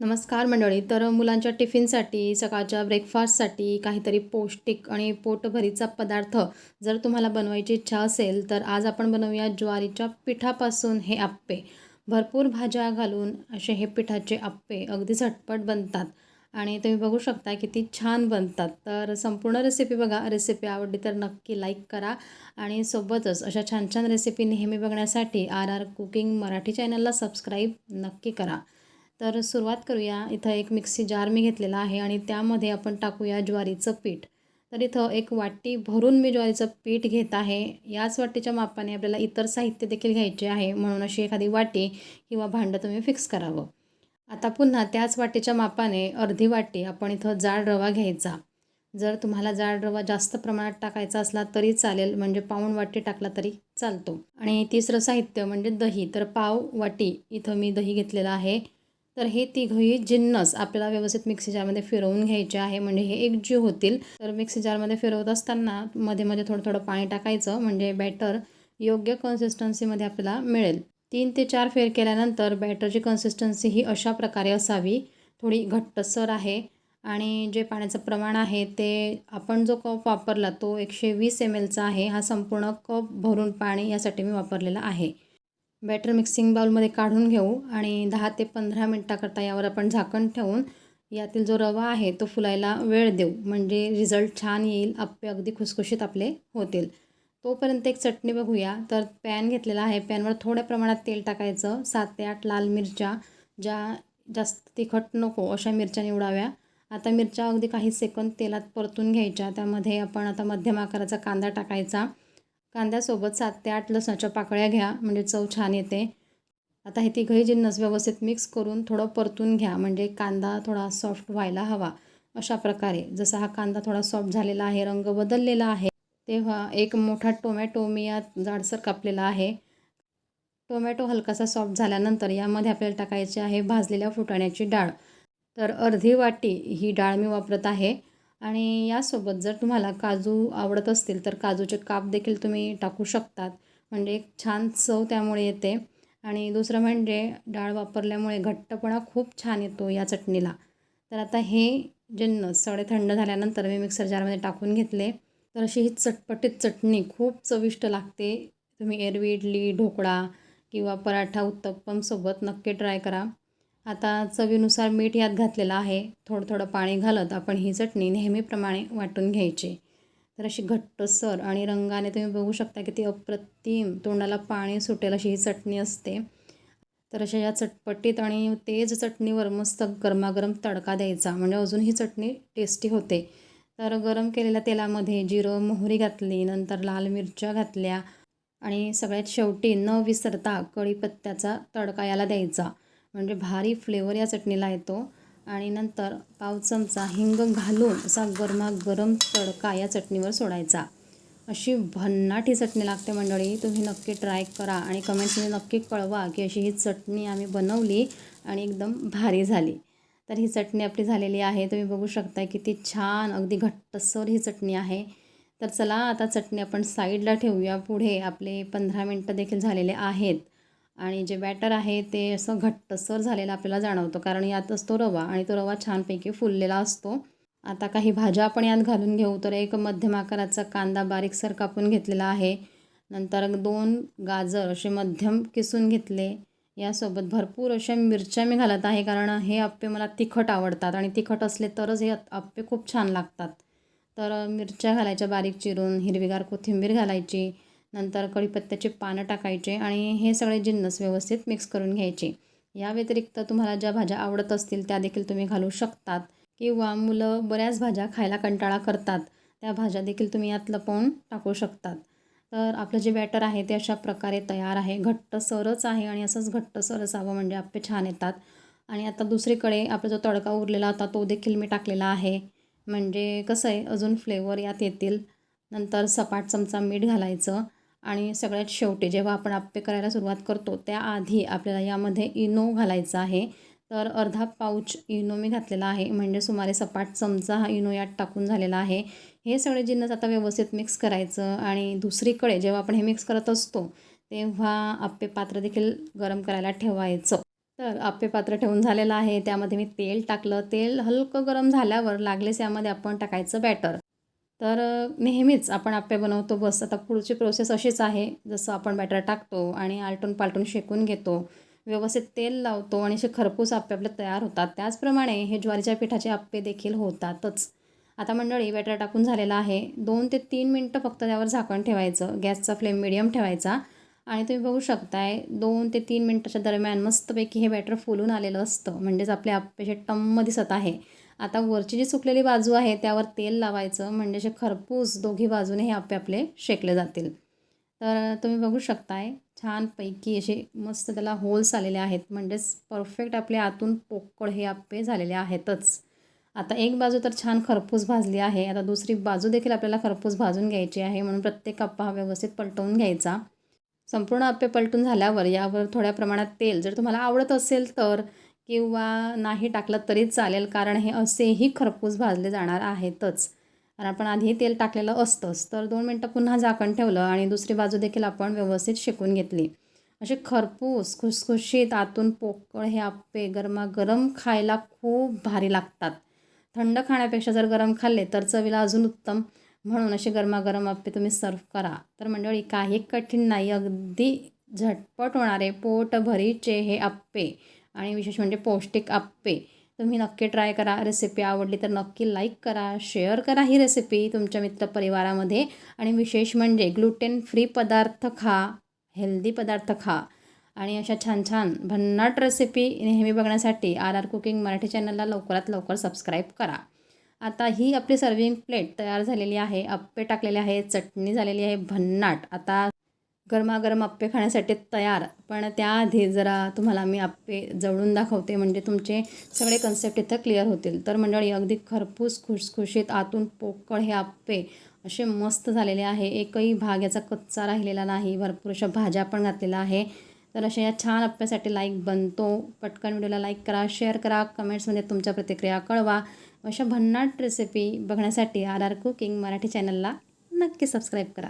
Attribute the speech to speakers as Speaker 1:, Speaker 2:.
Speaker 1: नमस्कार मंडळी. तर मुलांच्या टिफिनसाठी सकाळच्या ब्रेकफास्टसाठी काहीतरी पौष्टिक आणि पोटभरीचा पदार्थ जर तुम्हाला बनवायची इच्छा असेल तर आज आपण बनवूया ज्वारीच्या पिठापासून हे आप्पे. भरपूर भाज्या घालून असे हे पिठाचे आप्पे अगदी झटपट बनतात आणि तुम्ही बघू शकता किती छान बनतात. तर संपूर्ण रेसिपी बघा. रेसिपी आवडली तर नक्की लाईक करा आणि सोबतच अशा छान छान रेसिपी नेहमी बघण्यासाठी आर आर कुकिंग मराठी चॅनलला सबस्क्राईब नक्की करा. तर सुरुवात करूया. इथं एक मिक्सी जार मी घेतलेला आहे आणि त्यामध्ये आपण टाकूया ज्वारीचं पीठ. तर इथं एक वाटी भरून मी ज्वारीचं पीठ घेत आहे. याच वाटीच्या मापाने आपल्याला इतर साहित्य देखील घ्यायचे आहे. म्हणून अशी एखादी वाटी किंवा भांडं तुम्ही फिक्स करावं. आता पुन्हा त्याच वाटीच्या मापाने अर्धी वाटी आपण इथं जाड रवा घ्यायचा. जर तुम्हाला जाड रवा जास्त प्रमाणात टाकायचा असला तरी चालेल. म्हणजे पाऊण वाटी टाकला तरी चालतो. आणि तिसरं साहित्य म्हणजे दही. तर पाव वाटी इथं मी दही घेतलेलं आहे. तर हे तिघही जिन्नस आपल्याला व्यवस्थित मिक्सी जारमध्ये फिरवून घ्यायचे आहे. म्हणजे हे एकजीव होतील. तर मिक्सी जारमध्ये फिरवत असताना मध्ये मध्ये थोडं थोडं पाणी टाकायचं. म्हणजे बॅटर योग्य कन्सिस्टन्सीमध्ये आपल्याला मिळेल. तीन ते चार फेर केल्यानंतर बॅटरची कन्सिस्टन्सी ही अशा प्रकारे असावी. थोडी घट्टसर आहे. आणि जे पाण्याचं प्रमाण आहे ते आपण जो कप वापरला तो एकशे वीस एम एलचा आहे. हा संपूर्ण कप भरून पाणी यासाठी मी वापरलेला आहे. बॅटर मिक्सिंग बाउलमध्ये काढून घेऊ आणि दहा ते पंधरा मिनटाकरता यावर आपण झाकण ठेवून यातील जो रवा आहे तो फुलायला वेळ देऊ. म्हणजे रिझल्ट छान येईल आप्पे अगदी खुसखुशीत आपले होतील. तोपर्यंत एक चटणी बघूया. तर पॅन घेतलेला आहे. पॅनवर थोड्या प्रमाणात तेल टाकायचं. सात ते आठ लाल मिरच्या ज्या जास्त तिखट नको अशा मिरच्या निवडाव्या. आता मिरच्या अगदी काही सेकंद तेलात परतून घ्यायच्या. त्यामध्ये आपण आता मध्यम आकाराचा कांदा टाकायचा. कांद्यासोबत सात ते आठ लसणाच्या पाकळ्या घ्या म्हणजे चव छान येते. आता हे तिघही जिन्नस व्यवस्थित मिक्स करून थोडं परतून घ्या म्हणजे कांदा थोडा सॉफ्ट व्हायला हवा. अशा प्रकारे जसा हा कांदा थोडा सॉफ्ट झालेला आहे रंग बदललेला आहे तेव्हा एक मोठा टोमॅटो मी यात जाडसर कापलेला आहे. टोमॅटो हलकासा सॉफ्ट झाल्यानंतर यामध्ये आपल्याला टाकायचे आहे भाजलेल्या फुटाण्याची डाळ. तर अर्धी वाटी ही डाळ मी वापरत आहे. आणि यासोबत जर तुम्हाला काजू आवडत असतील तर काजूचे काप देखील तुम्ही टाकू शकतात. म्हणजे एक छान चव त्यामुळे येते. आणि दुसरं म्हणजे डाळ वापरल्यामुळे घट्टपणा खूप छान येतो या चटणीला. तर आता हे जिन्नस सडे थंड झाल्यानंतर मी मिक्सर जारमध्ये टाकून घेतले. तर अशी ही चटपटीत चटणी खूप चविष्ट लागते. तुम्ही एरवी इडली ढोकळा किंवा पराठा उत्तप्पमसोबत नक्की ट्राय करा. आता चवीनुसार मीठ यात घातलेलं आहे. थोडं थोडं पाणी घालत आपण ही चटणी नेहमीप्रमाणे वाटून घ्यायची. तर अशी घट्टसर आणि रंगाने तुम्ही बघू शकता की ती अप्रतिम तोंडाला पाणी सुटेल अशी ही चटणी असते. तर अशा या चटपटीत आणि तेज चटणीवर मस्त गरमागरम तडका द्यायचा. म्हणजे अजून ही चटणी टेस्टी होते. तर गरम केलेल्या तेलामध्ये जिरं मोहरी घातली नंतर लाल मिरच्या घातल्या आणि सगळ्यात शेवटी न विसरता कढीपत्त्याचा तडका याला द्यायचा. म्हणजे भारी फ्लेवर या चटणीला येतो. आणि नंतर पाव चमचा हिंग घालून असा गरमागरम तडका या चटणीवर सोडायचा. अशी भन्नाट ही चटणी लागते मंडळी. तुम्ही नक्की ट्राय करा आणि कमेंट्समध्ये नक्की कळवा की अशी ही चटणी आम्ही बनवली आणि एकदम भारी झाली. तर ही चटणी आपली झालेली आहे. तुम्ही बघू शकता किती छान अगदी घट्टसर ही चटणी आहे. तर चला आता चटणी आपण साईडला ठेवूया. पुढे आपले पंधरा मिनटं देखील झालेले आहेत. आणि जे बॅटर आहे ते असं घट्टसर झालेलं आपल्याला जाणवतं कारण यात असतो रवा आणि तो रवा छानपैकी फुललेला असतो. आता काही भाज्या आपण यात घालून घेऊ तर एक मध्यम आकाराचा कांदा बारीकसर कापून घेतलेला आहे. नंतर दोन गाजर असे मध्यम किसून घेतले. यासोबत भरपूर अशा मिरच्या मी घालत आहे कारण हे आप्पे मला तिखट आवडतात आणि तिखट असले तरच हे आप्पे खूप छान लागतात. तर मिरच्या घालायच्या बारीक चिरून हिरवीगार कोथिंबीर घालायची नंतर कढीपत्त्याचे पानं टाकायचे आणि हे सगळे जिन्नस व्यवस्थित मिक्स करून घ्यायचे. या व्यतिरिक्त तुम्हाला ज्या भाज्या आवडत असतील त्या देखील तुम्ही घालू शकतात. किंवा मुलं बऱ्याच भाज्या खायला कंटाळा करतात त्या भाज्या देखील तुम्ही यात लपवून टाकू शकतात. तर आपलं जे बॅटर आहे ते अशा प्रकारे तयार आहे. घट्ट सरच आहे आणि असंच घट्ट सर असावं म्हणजे आपले छान येतात. आणि आता दुसरीकडे आपला जो तडका उरलेला होता तो देखील मी टाकलेला आहे. म्हणजे कसं आहे अजून फ्लेवर यात येतील. नंतर सपाट चमचा मीठ घालायचं. आणि सगळ्यात शेवटी जेव्हा आपण आप्पे करायला सुरुवात करतो त्याआधी आपल्याला यामध्ये इनो घालायचा आहे. तर अर्धा पाऊच इनो मी घातलेला आहे. म्हणजे सुमारे सपाट चमचा हा इनो यात टाकून झालेला आहे. हे सगळे जिन्नस आता व्यवस्थित मिक्स करायचं आणि दुसरीकडे जेव्हा आपण हे मिक्स करत असतो तेव्हा आप्पे पात्र देखील गरम करायला ठेवायचं. तर आप्पे पात्र ठेवून झालेलं आहे. त्यामध्ये मी तेल टाकलं. तेल हलकं गरम झाल्यावर लागलेच यामध्ये आपण टाकायचं बॅटर. तर नेहमीच आपण आप्पे बनवतो बस. आता पुढची प्रोसेस अशीच आहे. जसं आपण बॅटर टाकतो आणि आलटून पालटून शेकून घेतो व्यवस्थित तेल लावतो आणि असे खरपूस आप्पे आपले तयार होतात. त्याचप्रमाणे हे ज्वारीच्या पिठाचे आप्पे देखील होतातच. आता मंडळी बॅटर टाकून झालेला आहे. दोन ते तीन मिनटं फक्त त्यावर झाकण ठेवायचं. गॅसचा फ्लेम मिडियम ठेवायचा. आणि तुम्ही बघू शकताय दोन ते तीन मिनटाच्या दरम्यान मस्तपैकी हे बॅटर फुलून आलेलं असतं. म्हणजेच आपले आप्पेचे टम्म दिसत आहे आता वरची जी सुकलेली बाजू आहे त्यावर तेल लावायचं. म्हणजे असे खरपूस दोघी बाजूने हे आप्पे आपले शेकले जातील. तर तुम्ही बघू शकताय छानपैकी असे मस्त त्याला होल्स आलेले आहेत. म्हणजेच परफेक्ट आपले आतून पोकळ हे आप्पे झालेले आहेतच. आता एक बाजू तर छान खरपूस भाजली आहे. आता दुसरी बाजू देखील आपल्याला खरपूस भाजून घ्यायची आहे म्हणून प्रत्येक आप्पा हा व्यवस्थित पलटवून घ्यायचा. संपूर्ण आप्पे पलटून झाल्यावर यावर थोड्या प्रमाणात तेल जर तुम्हाला आवडत असेल तर किंवा नाही टाकलं तरी चालेल कारण हे असेही खरपूस भाजले जाणार आहेतच. कारण आपण आधी तेल टाकलेलं असतंच तर दोन मिनटं पुन्हा झाकण ठेवलं आणि दुसरी बाजू देखील आपण व्यवस्थित शिकून घेतली. असे खरपूस खुसखुशीत आतून पोकळ हे आप्पे गरमागरम खायला खूप भारी लागतात. थंड खाण्यापेक्षा जर गरम खाल्ले तर चवीला अजून उत्तम. म्हणून असे गरमागरम आप्पे तुम्ही सर्व करा. तर मंडळी काही कठीण नाही अगदी झटपट होणारे पोटभरीचे हे आप्पे. आणि विशेष म्हणजे पौष्टिक आप्पे. तुम्ही नक्की ट्राय करा. रेसिपी आवडली तर नक्की लाईक करा शेअर करा ही रेसिपी तुमच्या मित्रपरिवारामध्ये. आणि विशेष म्हणजे ग्लुटेन फ्री पदार्थ खा हेल्दी पदार्थ खा. आणि अशा छान छान भन्नाट रेसिपी नेहमी बघण्यासाठी आर आर कुकिंग मराठी चॅनलला लवकरात लवकर सबस्क्राईब करा. आता ही आपली सर्विंग प्लेट तयार झालेली आहे. अप्पे टाकलेले आहे चटणी झालेली आहे भन्नाट. आता गरमागरम आप्पे खाण्यासाठी तयार. पण त्याआधी जरा तुम्हाला मी आप्पे जवळून दाखवते. म्हणजे तुमचे सगळे कन्सेप्ट इथं क्लिअर होतील. तर मंडळी अगदी खरपूस खुसखुशीत आतून पोकळ हे आप्पे असे मस्त झालेले आहे. एकही भाग याचा कच्चा राहिलेला नाही. भरपूर अशा भाज्या पण घातलेल्या आहे. तर अशा या छान आप्प्यासाठी लाईक बनतो. पटकन व्हिडिओला लाईक करा शेअर करा कमेंट्समध्ये तुमच्या प्रतिक्रिया कळवा. अशा भन्नाट रेसिपी बघण्यासाठी आर आर कुकिंग मराठी चॅनलला नक्की सबस्क्राईब करा.